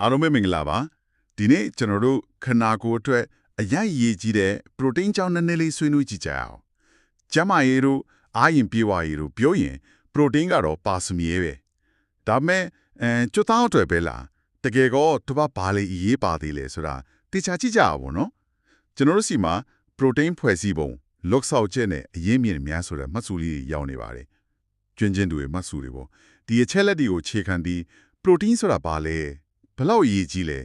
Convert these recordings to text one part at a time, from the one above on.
အားလုံးပဲမင်္ဂလာပါဒီနေ့ကျွန်တော်တို့ခနာကိုယ်အတွက်အရည်ရည်ကြီးတဲ့ပရိုတိန်းကြောင်းနည်းနည်းလေးဆွေးနွေးကြည့်ကြအောင်ကျန်းမာရေးတို့အားရင်ပြေဝရေးတို့ပြောရင်ပရိုတိန်းကတော့ပါစမီပဲဒါပေမဲ့အဲကျွတ်သားအတွက်ပဲလားတကယ်ကောတပတ်ဘာလေးအရေးပါသေးလဲဆိုတာတေချာကြည့်ကြအောင်ဗောနော်ကျွန်တော်တို့စီမှာပရိုတိန်းဖွဲ့စည်းပုံလုတ်ဆောက်ချက်နဲ့အရင်းမြစ်များဆိုတဲ့မှတ်စုလေးတွေရောက်နေပါတယ်ကျွင်းချင်းတွေမှတ်စုတွေပေါ့ဒီအချက်လက်တွေကိုခြေခံပြီးပရိုတင်းဆိုတာဘာလဲ ဘယ်လောက်အရေးကြီးလဲ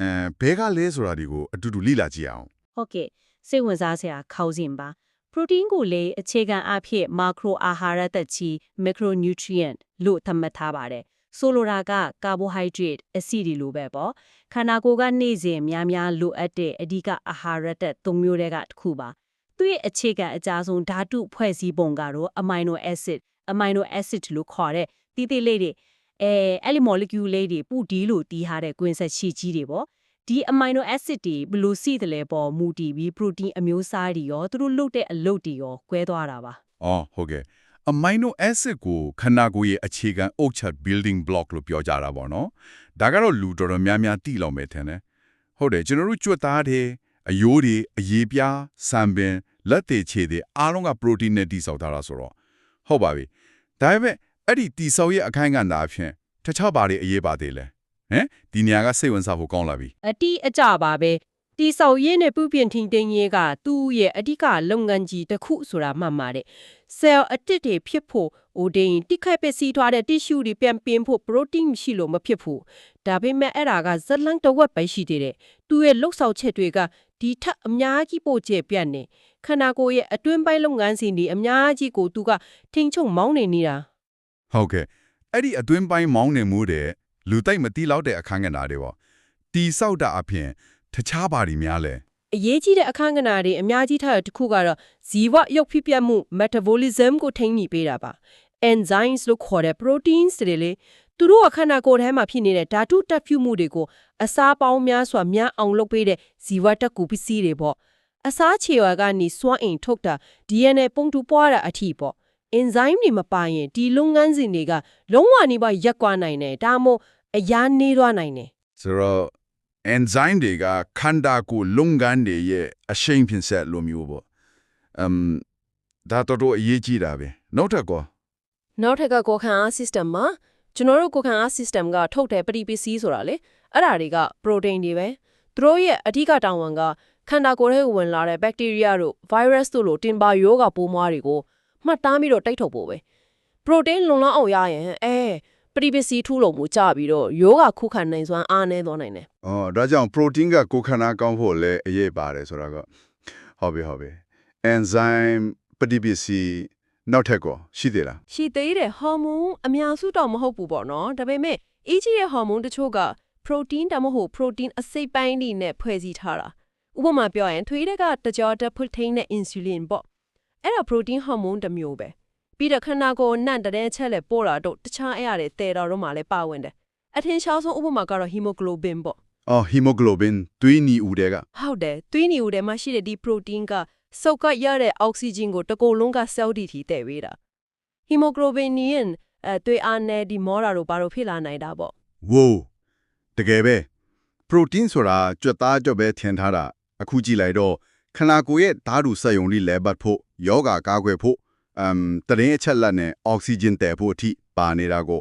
အဲဘဲကလဲဆိုတာတွေကိုအတူတူလေ့လာကြည့်အောင်ဟုတ်ကဲ့စိတ်ဝင်စားစရာခေါင်းစဉ်ပါပရိုတင်းကိုလေအခြေခံအဖြစ်မာခရိုအာဟာရသက်ချီမက်ခရိုနျူထရီယန့်လို့သတ်မှတ်ထားပါတယ်ဆိုလိုတာကကာဘိုဟိုက်ဒရိတ်အဆီဒီလိုပဲပေါ့ခန္ဓာကိုယ်ကနေ့စဉ်များများလိုအပ်တဲ့အဓိကအာဟာရသက်၃မျိုးတည်းကတစ်ခုပါသူ့ရဲ့အခြေခံအကြဆုံးဓာတုဖွဲ့စည်းပုံကတော့အမိုင်နိုအက်ဆစ်အမိုင်နိုအက်ဆစ်လို့ခေါ်တဲ့တီးတီးလေးတွေ အဲအဲ့ဒီ molecule လေးတွေပူဒီလို့တီးထားတဲ့ကွင်းဆက်ရှိကြီးတွေပေါ့ဒီ amino acid တွေဘယ်လို့စီတယ်လဲပေါ်မူတည်ပြီး protein အမျိုးအစားတွေရောသူတို့လုပ်တဲ့အလုပ်တွေရောကွဲသွားတာပါ။အော်ဟုတ်ကဲ့။ amino acid ကိုခန္ဓာကိုယ်ရဲ့အခြေခံအုတ်ချက် building block လို့ပြောကြတာပေါ့နော်။ဒါကတော့လူတော်တော်များများသိလောက်မယ်ထင်တယ်။ဟုတ်တယ်ကျွန်တော်တို့ကြွတ်သားတယ်အယိုးတွေအရေးပြားဆံပင်လက်သေးခြေတွေအားလုံးက protein နဲ့တည်ဆောက်ထားတာဆိုတော့ဟုတ်ပါပြီ။ဒါပေမဲ့ အဲ့ဒီတည်ဆောက်ရဲ့အခိုင်အမာအဖြစ်တခြားဘာတွေအရေးပါသေးလဲ။ဟမ်ဒီနေရာကစိတ်ဝင်စားဖို့ကောင်းလာပြီအတိအကျပါပဲတီဆောက်ရေးနဲ့ပြုပြင်ထင်တင်ရေးကသူ့ရဲ့အဓိကလုပ်ငန်းကြီးတစ်ခုဆိုတာမှတ်ပါတယ်ဆဲလ်အတစ်တွေဖြစ်ဖို့ဟိုတင်တိခိုက်ပစ္စည်းထွားတဲ့တီရှူတွေပြန်ပင်ဖို့ပရိုတင်းမရှိလို့မဖြစ်ဘူးဒါပေမဲ့အဲ့ဒါကဇလန်တဝက်ပဲရှိသေးတယ်သူ့ရဲ့လှုပ်ဆောင်ချက်တွေကဒီထက်အများကြီးပိုကျပြတ်နေခန္ဓာကိုယ်ရဲ့အတွင်းပိုင်းလုပ်ငန်းစဉ်တွေအများကြီးကိုသူကထိန်ချုံမောင်းနေနေတာ။ ဟုတ်ကဲ့အဲ့ဒီအတွင်းပိုင်းမောင်းနေမှုတဲ့လူတိုက်မတိလောက်တဲ့အခန်းကဏ္ဍတွေပေါ့။တည်ဆောက်တာအဖြစ်တခြားဘာတွေများလဲ။အရေးကြီးတဲ့အခန်းကဏ္ဍတွေအများကြီးထားတဲ့တစ်ခုကတော့ဇီဝရုပ်ဖြစ်ပြမှု metabolism ကိုထိန်းညှိပေးတာပါ enzymes လို့ခေါ်တဲ့ proteins တွေလေသူတို့အခန္ဓာကိုယ်ထဲမှာဖြစ်နေတဲ့ဓာတုတက်ဖြူမှုတွေကိုအစာပေါင်းများစွာများအောင်လုပ်ပေးတဲ့ဇီဝတက်ကူပစ္စည်းတွေပေါ့အစာခြေဝါကနေစွမ်းအင်ထုတ်တာ DNA ပုံတူပွားတာအထိပေါ့ enzyme တွေမပါရင်ဒီလုပ်ငန်းစဉ်တွေကလုံးဝနေပါရက်ကွာနိုင်တယ်ဒါမှမဟုတ်အရာနေသွားနိုင်တယ်ဆိုတော့ enzyme တွေကခန္ဓာကိုယ်လုပ်ငန်းတွေရဲ့အရှိန်ဖြစ်ဆက်လိုမျိုးပေါ့။ um ဒါတော့တော့အရေးကြီးတာပဲ။နောက်ထပ်ကောနောက်ထပ်ကကိုယ်ခံအား system မှာကျွန်တော်တို့ကိုယ်ခံအား system ကထုတ်တဲ့ပရိပစ္စည်းဆိုတာလေအဲ့ဒါတွေက protein တွေပဲသူတို့ရဲ့အဓိကတာဝန်ကခန္ဓာကိုယ်ထဲကိုဝင်လာတဲ့ bacteria တို့ virus တို့လိုတင်ပါယောဂပိုးမွားတွေကို မှတ်သားပြီးတော့တိုက်ထုတ်ဖို့ပဲ protein လုံလောက်အောင်ရရင်အဲပရိပစ္စည်းထူလို့မှုကြပြီးတော့ယောဂခုခံနိုင်စွမ်းအားနည်းသွားနိုင်တယ်။အော်ဒါကြောင့် protein ကကိုယ်ခန္ဓာကောင်းဖို့လည်းအရေးပါတယ်ဆိုတော့ကဟုတ်ပြီဟုတ်ပြီ။ enzyme ပฏิပစ္စည်းနောက်ထပ်ကောရှိသေးလားရှိသေးတဲ့ဟော်မုန်းအများစုတော့မဟုတ်ဘူးပေါ့နော်ဒါပေမဲ့အေးကြီးတဲ့ဟော်မုန်းတချို့က protein တမဟုတ် protein အစိတ်ပိုင်းတွေနဲ့ဖွဲ့စည်းထားတာဥပမာပြောရင်သွေးတွေကတကြောတက်ဖွထိန်းတဲ့ insulin ပေါ့ အဲ့ဒါ protein ဟော်မုန်းတစ်မျိုးပဲပြီးတော့ခန္ဓာကိုယ်နန့်တဲ့ချက်လက်ပို့တာတို့တခြားအရာတွေတည်တော်တော့မှလည်းပါဝင်တယ်အထင်ရှားဆုံးဥပမာကတော့ hemoglobin ပေါ့။အော် hemoglobin သွေးနီဦးတဲ့ကဟုတ်တယ်သွေးနီဦးထဲမှာရှိတဲ့ဒီ protein ကစုပ်ကပ်ရတဲ့အောက်ဆီဂျင်ကိုတစ်ကိုယ်လုံးက cell တီထီတည်ပေးတာ hemoglobin နည်းအဲသွေးအားနဲ့ဒီမောတာတို့ဘာလို့ဖြစ်လာနိုင်တာပေါ့ဝိုးတကယ်ပဲ protein ဆိုတာကြွက်သားကြွက်ပဲထင်ထားတာအခုကြည့်လိုက်တော့ခန္ဓာကိုယ်ရဲ့ဓာတ်တူစက်ယုံလေးလဲပတ်ဖို့ ယောဂကာကွယ်ဖို့အမ်တရင်အချက်လက်နဲ့အောက်ဆီဂျင်တည်ဖို့အထိပါနေတာကို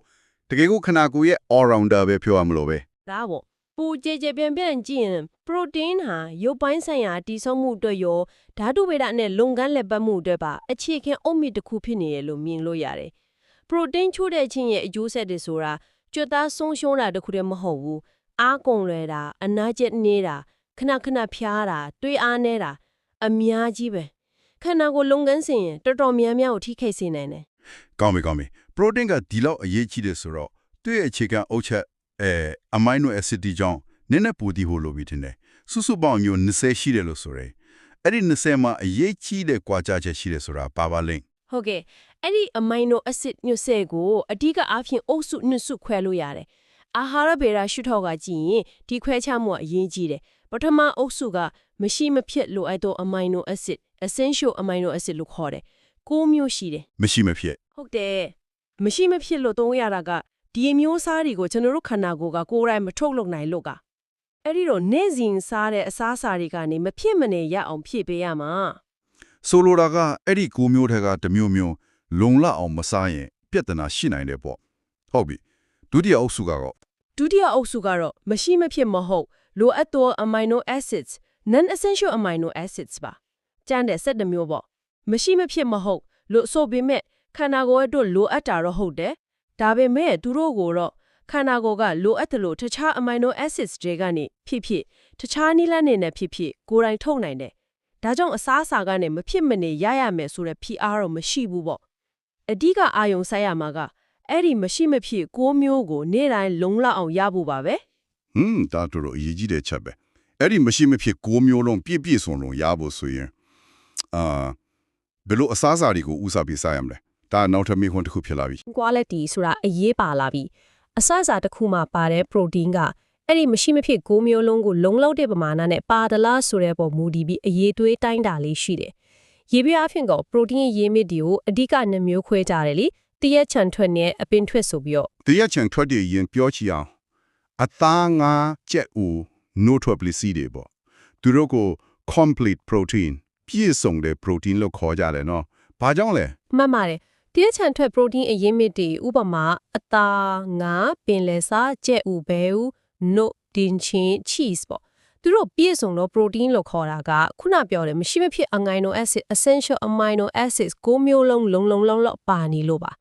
တကယ်ကိုခန္ဓာကိုယ်ရဲ့ all rounder ပဲပြောရမလို့ပဲဒါပေါ့ပူကြဲကြဲပြန်ပြန်ကြည့်ရင် protein ဟာရုပ်ပိုင်းဆိုင်ရာတည်ဆောက်မှုအတွက်ရောဓာတုဗေဒနဲ့လုပ်ငန်းလက်ပတ်မှုအတွက်ပါအခြေခံအုတ်မြစ်တစ်ခုဖြစ်နေရလို့မြင်လို့ရတယ် protein ချိုးတဲ့အချင်းရဲ့အကျိုးဆက်တွေဆိုတာကြွတ်သားဆုံးရှုံးတာတခုတည်းမဟုတ်ဘူးအားကုန်လွယ်တာအနာကျက်နေတာခဏခဏဖျားတာတွေးအားနေတာအများကြီးပဲ ခန္ဓာကိုယ်လုပ်ငန်းစဉ်ရင်တော်တော်များများကိုထိခိုက်စေနိုင်တယ်ကောင်းပြီကောင်းပြီ protein ကဒီလောက်အရေးကြီးတယ်ဆိုတော့သူ့ရဲ့အခြေခံအုတ်ချက်အဲ amino acid တွေကြောင့်နည်းနည်းပူတည်ဖို့လိုပြီထင်တယ်စုစုပေါင်းမျိုး20ရှိတယ်လို့ဆိုရယ်အဲ့ဒီ20မှာအရေးကြီးတဲ့ကွာခြားချက်ရှိတယ်ဆိုတာပါပါလိမ့်ဟုတ်ကဲ့အဲ့ဒီ amino acid ညွှတ်ဆဲကိုအဓိကအားဖြင့်အုပ်စုနှစ်စုခွဲလို့ရတယ်အာဟာရဗေဒရှုထောက်ကကြည့်ရင်ဒီခွဲခြားမှုကအရေးကြီးတယ်ပထမအုပ်စုက မရှိမဖြစ်လိုအပ်သော amino acid essential amino acid လို့ခေါ်တယ်၉မျိုးရှိတယ်မရှိမဖြစ်ဟုတ်တယ်မရှိမဖြစ်လို့သုံးရတာကဒီအမျိုးအစားတွေကိုကျွန်တော်တို့ခန္ဓာကိုယ်ကကိုယ်တိုင်မထုတ်လုပ်နိုင်လို့ကအဲ့ဒီတော့နေ့စဉ်စားတဲ့အစားအစာတွေကနေမဖြစ်မနေရအောင်ဖြည့်ပေးရမှာဆိုလိုတာကအဲ့ဒီကိုမျိုးထက်ကတစ်မျိုးမျိုးလုံလအောင်မစားရင်ပြဿနာရှိနိုင်တယ်ပေါ့ဟုတ်ပြီဒုတိယအုပ်စုကတော့ဒုတိယအုပ်စုကတော့မရှိမဖြစ်မဟုတ်လိုအပ်သော amino acids non essential amino acids ပါကျန်တဲ့ဆက်တစ်မျိုးပေါ့မရှိမဖြစ်မဟုတ်လို့ဆိုပေမဲ့ခန္ဓာကိုယ်အတွက်လိုအပ်တာတော့ဟုတ်တယ်ဒါပေမဲ့သူတို့ကိုတော့ခန္ဓာကိုယ်ကလိုအပ်တယ်လို့တခြား amino acids တွေကနေဖြစ်ဖြစ်တခြားနည်းလမ်းတွေနဲ့ဖြစ်ဖြစ်ကိုယ်တိုင်ထုတ်နိုင်တယ်ဒါကြောင့်အစားအစာကနေမဖြစ်မနေရရမယ်ဆိုတဲ့ PR တော့မရှိဘူးပေါ့အဓိကအာယုံဆိုင်ရမှာကအဲ့ဒီမရှိမဖြစ်ကိုးမျိုးကိုနေ့တိုင်းလုံလောက်အောင်ရဖို့ပါပဲဟွန်းဒါတို့တော့အရေးကြီးတဲ့ချက်ပဲ အဲ့ဒီမရှိမဖြစ်ကိုမျိုးလုံးပြည့်ပြည့်စုံစုံရဖို့ဆိုရင်အာဘယ်လိုအစားအစာတွေကိုဦးစားပေးစားရမလဲဒါနောက်ထပ်မိခွန်းတစ်ခုဖြစ်လာပြီ quality ဆိုတာအရေးပါလာပြီအစအစာတစ်ခုမှပါတဲ့ protein ကအဲ့ဒီမရှိမဖြစ်ကိုးမျိုးလုံးကိုလုံလောက်တဲ့ပမာဏနဲ့ပါဒလားဆိုတဲ့ပုံမူတည်ပြီးအရေးသွေးတိုင်းတာလေးရှိတယ်ရေပြားအဖြစ်က protein ရဲ့ရေးမြစ်တွေကိုအဓိကနှမျိုးခွဲကြတယ်လေတရက်ချန်ထွက်နဲ့အပင်ထွက်ဆိုပြီးတော့တရက်ချန်ထွက်တည်ရင်ပြောချီအောင်အသားငါကြက်ဦး နိုထွက်ပလစီတွေပေါ့သူတို့ကို complete protein ပြည့်စုံတဲ့ protein လို့ခေါ်ကြတယ်နော်ဘာကြောင့်လဲမှတ်ပါတယ်တရက်ချန်ထွက် protein အရင်းမြစ်တွေဥပမာအသားငါပင်လယ်စာကြက်ဥဘဲဥနုတင်ချင်း cheese ပေါ့သူတို့ပြည့်စုံတော့ protein လို့ခေါ်တာကခုနပြောတယ်မရှိမဖြစ် amino acid essential amino acids ကိုမျိုးလုံးလုံးလုံးလုံးလောက်ပါနေလို့ပါ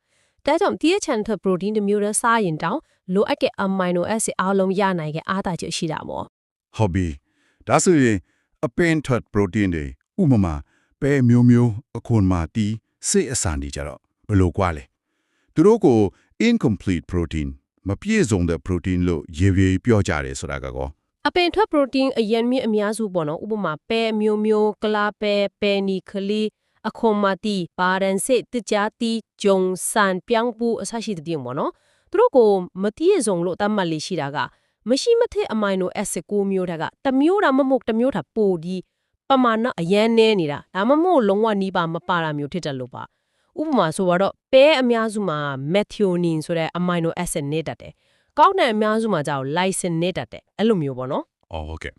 ဒါကြောင့်တရက်ချန်ထွက် protein တစ်မျိုးတည်းစားရင်တောင်လိုအပ်တဲ့ amino acid အားလုံးရနိုင်တဲ့အားသာချက်ရှိတာမို့ ဟုတ်ပြီဒါဆိုရင်အပင်ထွက် protein တွေဥပမာပဲမျိုးမျိုးအခွန်မာတီးစိတ်အစံတွေကြတော့ဘယ်လိုကွာလဲသူတို့ကို incomplete protein မပြည့်စုံတဲ့ protein လို့ရေရေပြောကြတယ်ဆိုတာကကောအပင်ထွက် protein အရင်မြင့်အများစုပေါ့နော်ဥပမာပဲမျိုးမျိုးကလာပဲပဲနီခလီအခွန်မာတီပါရန်စစ်တကြတီဂျုံဆန်ပြောင်းပူအစရှိတဲ့ပြင်ပေါ့နော်သူတို့ကိုမတိရစုံလို့တတ်မှတ်လေးရှိတာက မရှိမထက်အမိုင်နိုအက်ဆစ်ကိုမျိုးတက်ကတစ်မျိုးတာမမဟုတ်တစ်မျိုးတာပိုဒီပမာဏအရန်နဲနေတာဒါမှမဟုတ်လုံးဝနီးပါမပါတာမျိုးဖြစ်တယ်လို့ပါဥပမာဆိုတော့ပဲအများစုမှာ methionine ဆိုတဲ့ amino acid နဲ့တက်တယ်ကောက်တဲ့အများစုမှာကြောက် lysine နဲ့တက်တယ်အဲ့လိုမျိုးပေါ့နော်အော်ဟုတ်ကဲ့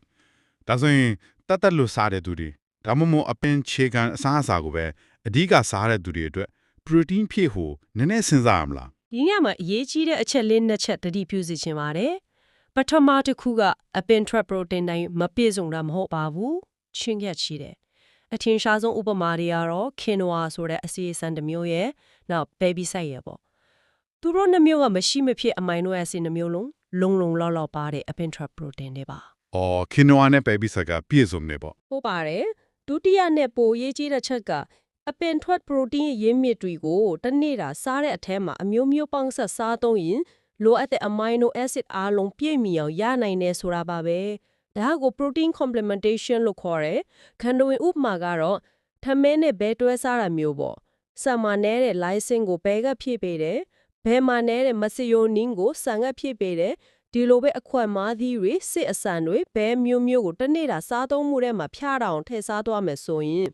ဒါဆိုရင်တတ်တက်လို့စားတဲ့သူတွေဒါမှမဟုတ်အပင်ခြေခံအစားအစာကိုပဲအဓိကစားတဲ့သူတွေအတွက် protein ဖြည့်ဖို့နည်းနည်းစဉ်းစားရမလားဒီညမှာအရေးကြီးတဲ့အချက်လေးနှစ်ချက်တတိပြုစီခြင်းပါတယ် ပထမတစ်ခုကအပင်ထရက်ပရိုတင်းတိုင်းမပြည့်စုံတာမဟုတ်ပါဘူးချင်းရက်ရှိတယ်အထင်ရှားဆုံးဥပမာတွေကတော့ခင်နဝါဆိုတဲ့အစီအစံတစ်မျိုးရဲ့နောက် baby site ရဲ့ပေါ့သူတို့နှစ်မျိုးကမရှိမဖြစ်အမိုင်နိုအက်ဆစ်နှစ်မျိုးလုံးလုံလုံလောက်လောက်ပါတဲ့အပင်ထရက်ပရိုတင်းတွေပါအော်ခင်နွာနဲ့ပဲပြီးဆက်ကပြည့်စုံနေပေါ့ဟုတ်ပါတယ်ဒုတိယနဲ့ပိုရေးကြီးတဲ့ချက်ကအပင်ထွက်ပရိုတင်းရင်းမြစ်တွေကိုတစ်နေ့တာစားတဲ့အထဲမှာအမျိုးမျိုးပေါင်းဆက်စားသုံးရင် လိုအပ်တဲ့ amino acid အားလုံးပြည့်မီအောင်ရနိုင်တယ်ဆိုတာပါပဲဒါကို protein complementation လို့ခေါ်တယ်ခန္ဓာဝင်ဥပမာကတော့ထမင်းနဲ့ဘဲတွဲစားတာမျိုးပေါ့ဆံမနဲတဲ့ lysine ကိုဘဲကဖြည့်ပေးတယ်ဘဲမာနဲတဲ့ methionine ကိုဆန်ကဖြည့်ပေးတယ်ဒီလိုပဲအခွက်မားသီးတွေစစ်အဆန်တွေဘဲမျိုးမျိုးကိုတစ်နေ့တာစားသုံးမှုထဲမှာဖြားတာအောင်ထည့်စားသွားမယ်ဆိုရင်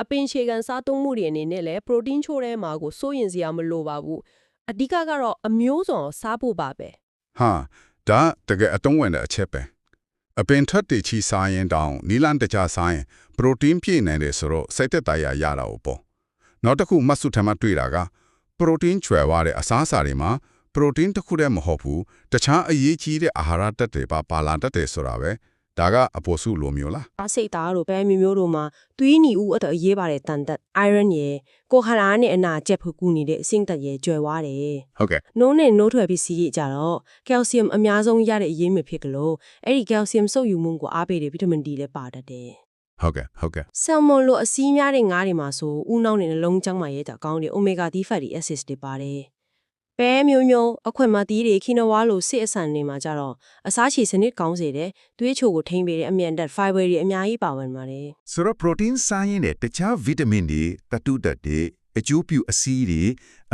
အပင်ခြေခံစားသုံးမှုတွေအနေနဲ့လည်း protein ချိုးထဲမှာကိုစိုးရင်စရာမလိုပါဘူး အဓိကကတော့အမျိုးစုံစားဖို့ပါပဲဟာဒါတကယ်အတုံးဝင်တဲ့အချက်ပဲအပင်ထွက်တည်ချီစားရင်တောင်နီလန်တကြစားရင် protein ပြည့်နေတယ်ဆိုတော့စိတ်သက်သာရရတာ ਉ ပေါ့နောက်တစ်ခုမတ်စုထမတွေ့တာက protein ကျွယ်ဝတဲ့အစားအစာတွေမှာ protein တစ်ခုတည်းမဟုတ်ဘူးတခြားအရေးကြီးတဲ့အာဟာရဓာတ်တွေပါပါလာတတ်တယ်ဆိုတာပဲ ဒါကအပေါ်စုလိုမျိုးလားအစိတ်သားတို့ပဲမျိုးမျိုးတို့မှာသွေးနီဦးအတော့အရေးပါတယ်တန်တက် iron ရယ်ကိုခရာနဲ့အနာကျက်ဖို့ကူနေတဲ့အဆင့်တက်ရယ်ကျွယ်ဝတယ်ဟုတ်ကဲ့နိုးနဲ့နိုးထွက်ပစ္စည်းတွေကြတော့ကယ်လ်ဆီယမ်အများဆုံးရတဲ့အရင်းမြစ်ဖြစ်ကလို့အဲ့ဒီကယ်လ်ဆီယမ်စုပ်ယူမှုကိုအားပေးတဲ့ဗီတာမင် D လည်းပါတတ်တယ်ဟုတ်ကဲ့ဟုတ်ကဲ့ဆယ်မွန်လိုအစီးများတဲ့ငါးတွေမှာဆိုဥနောက်နဲ့နှလုံးကျန်းမာရေးကြောင့်ကောင်းတဲ့ omega 3 fatty acids တွေပါတယ်။ ပဲမျိုးမျိုးအခွင့်မသီးတွေခီနဝါလိုစစ်အဆန်တွေမှာကြတော့အစားချေစနစ်ကောင်းစေတယ်။သွေးချိုကိုထိန်းပေးတဲ့အမြန်တက် fiber တွေအများကြီးပါဝင်ပါတယ်ဆိုတော့ protein စားရင်တဲ့တခြား vitamin တွေတတုတက်တွေအကျိုးပြုအဆီးတွေ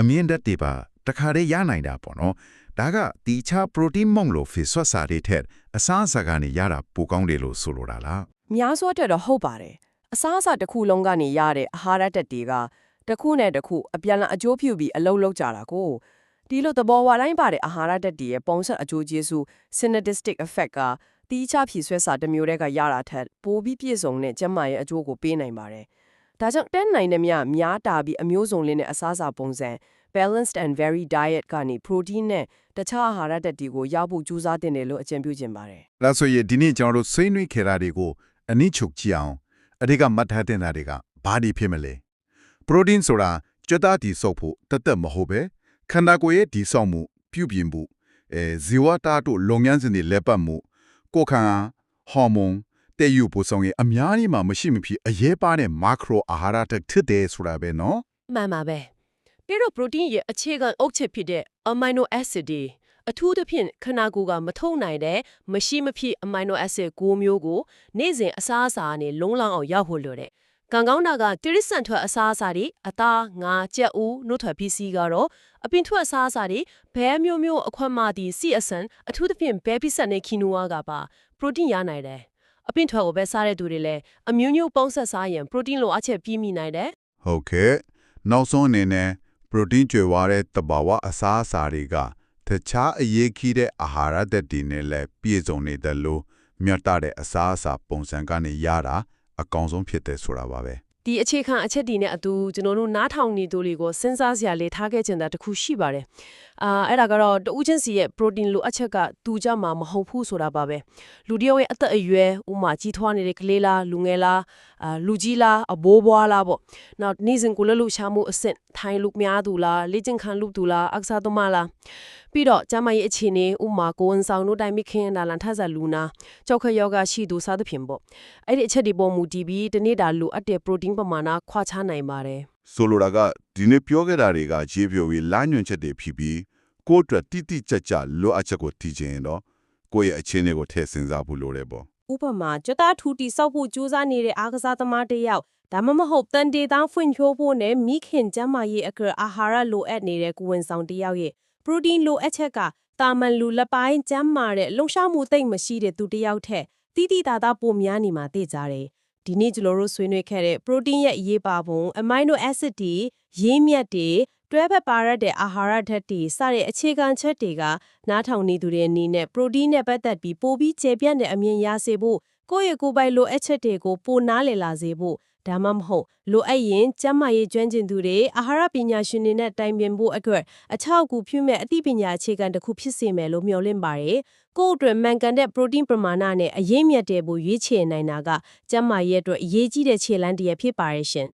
အမြင့်ဓာတ်တွေပါတခါတည်းရနိုင်တာပေါ့နော်ဒါကတီချာ protein မုံလို့ face ဆွတ်စာတွေထက်အစားအစာကနေရတာပိုကောင်းတယ်လို့ဆိုလိုတာလား။များစွာတက်တော့ဟုတ်ပါတယ်။အစားအစာတစ်ခုလုံးကနေရတဲ့အာဟာရတက်တွေကတစ်ခုနဲ့တစ်ခုအပြန်အလှန်အကျိုးပြုပြီးအလုံးလုံးကြတာကို ဒီလိုသဘောဝတိုင်းပါတဲ့အာဟာရဓာတ်တွေရဲ့ပုံစံအကျိုးကျေးဇူး synergistic effect ကတီးခြားဖြည့်ဆွဲစာတစ်မျိုးတည်းကရတာထက်ပိုပြီးပြည့်စုံတဲ့ကျန်းမာရေးအကျိုးကိုပေးနိုင်ပါတယ်။ဒါကြောင့်တက်နိုင်တဲ့မြများတာပြီးအမျိုးစုံလေးနဲ့အစားအစာပုံစံ balanced and varied diet ကနေ protein နဲ့တခြားအာဟာရဓာတ်တွေကိုရဖို့ကြိုးစားတင်တယ်လို့အကြံပြုခြင်းပါတယ်ဒါဆိုရင်ဒီနေ့ကျွန်တော်တို့ဆွေးနွေးခဲ့တာတွေကိုအနည်းချုပ်ကြည့်အောင်အဓိကမှတ်ထားတဲ့တာတွေကဘာတွေဖြစ်မလဲပရိုတင်းဆိုတာကြွက်သားတည်ဆောက်ဖို့တသက်မဟုတ်ပဲ ခန္ဓာကိုယ်ရဲ့ဒီဆောင်မှုပြုပြင်မှုအဲဇီဝတာတို့လုပ်ငန်းစဉ်တွေလက်ပတ်မှုကိုယ်ခန္ဓာဟော်မုန်းတည်ယူပို့ဆောင်ရဲ့အများကြီးမှမရှိမဖြစ်အရေးပါတဲ့မာခရိုအာဟာရတက်ထစ်တယ်ဆိုတာပဲနော်မှန်ပါပဲပြီးတော့ protein ရဲ့အခြေခံအုတ်ချက်ဖြစ်တဲ့ amino acid တွေအထူးသဖြင့်ခန္ဓာကိုယ်ကမထုတ်နိုင်တဲ့မရှိမဖြစ် amino acid ၉မျိုးကို နေ့စဉ်အစားအစာနဲ့လုံလောက်အောင်ရဖို့လိုတဲ့ ကံကောင်းတာကတိရစ္ဆာန်ထွက်အစားအစာတွေအသားငါကြက်ဥနှုတ်ထွက်ပစ္စည်းကတော့အပင်ထွက်အစားအစာတွေဘဲမျိုးမျိုးအခွက်မတီစီအဆန်အထူးသဖြင့်ဘဲပိဆက်နဲ့ခီနိုဝါကပါ protein ရနိုင်တယ်။အပင်ထွက်ကိုပဲစားတဲ့သူတွေလည်းအမျိုးမျိုးပေါင်းဆက်စားရင် protein လိုအပ်ချက်ပြည့်မိနိုင်တယ်ဟုတ်ကဲ့နောက်ဆုံးအနေနဲ့ပရိုတင်းကျွေးဝါတဲ့တဘာဝအစားအစာတွေကတခြားအရေးကြီးတဲ့အာဟာရဓာတ်တွေနဲ့လည်းပြည့်စုံနေတယ်လို့မြတ်တာတဲ့အစားအစာပုံစံကနေရတာ အကောင်းဆုံးဖြစ်တယ်ဆိုတာပါပဲဒီအခြေခံအချက်ဒီနဲ့အတူကျွန်တော်တို့နားထောင်နေသူတွေကိုစဉ်းစားစရာလေးထားခဲ့ချင်တာတစ်ခုရှိပါတယ်။ အာအဲ့ဒါကတော့တဦးချင်းစီရဲ့ protein လိုအပ်ချက်ကတူကြမှာမဟုတ်ဘူးဆိုတာပါပဲ။လူတစ်ယောက်ရဲ့အသက်အရွယ်ဥမာကြီးထွားနေတဲ့ကလေးလားလူငယ်လားအာလူကြီးလားအဘိုးဘွားလားပေါ့။နောက်နေ့စဉ်ကိုလည်းလူရှာမှုအဆင့်ထိုင်လူများသူလားလေ့ကျင့်ခံလူသူလားအခစားသမားလားပြီးတော့ကျမရဲ့အခြေအနေဥမာကိုဝန်ဆောင်တို့တိုင်းမိခင်ဒါလန်ထဆာလူနာကြောက်ခယောဂရှိသူစသဖြင့်ပေါ့အဲ့ဒီအချက်ဒီပေါ်မူတည်ပြီးတနေ့တာလိုအပ်တဲ့ protein ပမာဏခွာခြားနိုင်ပါတယ်ဆိုလိုတာကဒီနေ့ပြောခဲ့တာတွေကခြေပြိုပြီးလမ်းညွှန်ချက်တွေဖြစ်ပြီး ကိုယ့်အတွက်တိတိကျကျလိုအပ်ချက်ကိုသိချင်ရင်တော့ကိုယ့်ရဲ့အခြေအနေကိုထည့်စဉ်းစားဖို့လိုတယ်ပေါ့ဥပမာကြွတာထူတီစောက်ဖို့ကြိုးစားနေတဲ့အားကစားသမားတစ်ယောက်ဒါမှမဟုတ်တန်တေသားဖွင့်ဖြိုးဖို့နဲ့မိခင်ကျန်းမာရေးအကရအာဟာရလိုအပ်နေတဲ့ကိုဝင်ဆောင်တစ်ယောက်ရဲ့ပရိုတင်းလိုအပ်ချက်ကတာမန်လူလက်ပိုင်းကျန်းမာတဲ့လုံရှားမှုသိမ့်မရှိတဲ့သူတစ်ယောက်ထက်တိတိတသားပိုများနေမှာသိကြတယ်ဒီနေ့ကျွန်တော်တို့ဆွေးနွေးခဲ့တဲ့ protein ရဲ့အရေးပါပုံ amino acid တွေရင်းမြစ်တွေ တွဲဖက်ပါရတဲ့အာဟာရဓာတ်တွေစတဲ့အခြေခံချက်တွေကနားထောင်နေသူတွေအနေနဲ့ protein နဲ့ပတ်သက်ပြီးပိုပြီးကျေပြန့်တဲ့အမြင်ရစေဖို့ကိုယ့်ရဲ့ကိုယ်ပိုင်လိုအပ်ချက်တွေကိုပိုနားလည်လာစေဖို့ဒါမှမဟုတ်လိုအပ်ရင်ကျန်းမာရေးကျွမ်းကျင်သူတွေအာဟာရပညာရှင်တွေနဲ့တိုင်ပင်ဖို့အတွက်အထောက်အကူပြုမဲ့အသိပညာအခြေခံတစ်ခုဖြစ်စေမယ်လို့မျှော်လင့်ပါတယ်။ကိုယ့်အတွက်မှန်ကန်တဲ့ protein ပမာဏနဲ့အရေးမြတ်တဲ့ဖို့ရွေးချယ်နိုင်တာကကျန်းမာရေးအတွက်အရေးကြီးတဲ့ခြေလှမ်းတစ်ရပ်ဖြစ်ပါရဲ့ရှင်